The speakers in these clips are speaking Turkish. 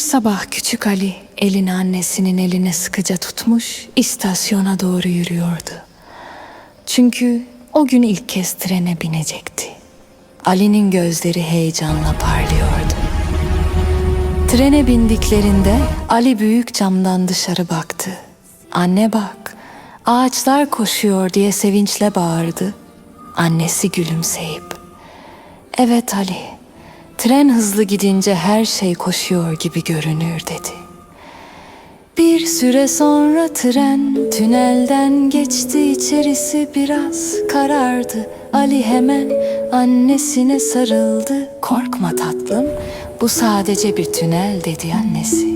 sabah küçük Ali elini annesinin eline sıkıca tutmuş istasyona doğru yürüyordu. Çünkü o gün ilk kez trene binecekti. Ali'nin gözleri heyecanla parlıyordu. Trene bindiklerinde Ali büyük camdan dışarı baktı. Anne bak, ağaçlar koşuyor diye sevinçle bağırdı. Annesi gülümseyip, evet Ali, tren hızlı gidince her şey koşuyor gibi görünür dedi. Bir süre sonra tren tünelden geçti içerisi biraz karardı. Ali hemen annesine sarıldı. Korkma tatlım bu sadece bir tünel dedi annesi.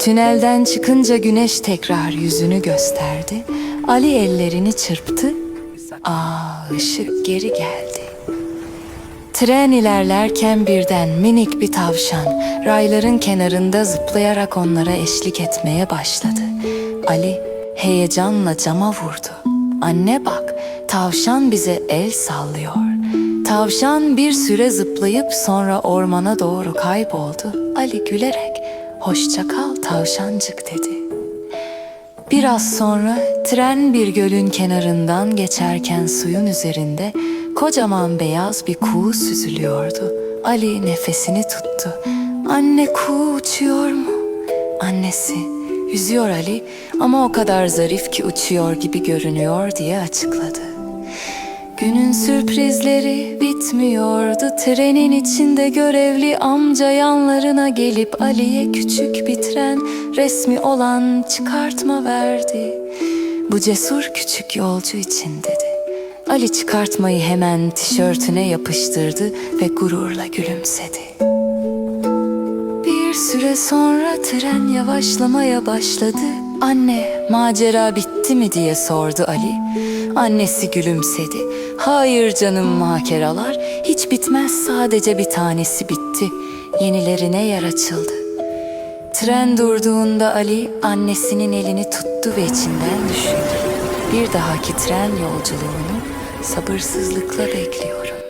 Tünelden çıkınca güneş tekrar yüzünü gösterdi. Ali ellerini çırptı. Aa ışık geri geldi. Tren ilerlerken birden minik bir tavşan rayların kenarında zıplayarak onlara eşlik etmeye başladı. Ali heyecanla cama vurdu. Anne bak, tavşan bize el sallıyor. Tavşan bir süre zıplayıp sonra ormana doğru kayboldu. Ali gülerek, hoşça kal tavşancık dedi. Biraz sonra tren bir gölün kenarından geçerken suyun üzerinde kocaman beyaz bir kuğu süzülüyordu. Ali nefesini tuttu. Anne kuğu uçuyor mu? Annesi, yüzüyor Ali ama o kadar zarif ki uçuyor gibi görünüyor diye açıkladı. Günün sürprizleri bitmiyordu. Trenin içinde görevli amca yanlarına gelip Ali'ye küçük bir tren resmi olan çıkartma verdi. Bu cesur küçük yolcu için dedi. Ali çıkartmayı hemen tişörtüne yapıştırdı ve gururla gülümsedi. Bir süre sonra tren yavaşlamaya başladı. Anne, macera bitti mi diye sordu Ali. Annesi gülümsedi. Hayır canım makeralar, hiç bitmez sadece bir tanesi bitti. Yenilerine yer açıldı. Tren durduğunda Ali annesinin elini tuttu ve içinden düşündü. Bir dahaki tren yolculuğunu sabırsızlıkla bekliyorum.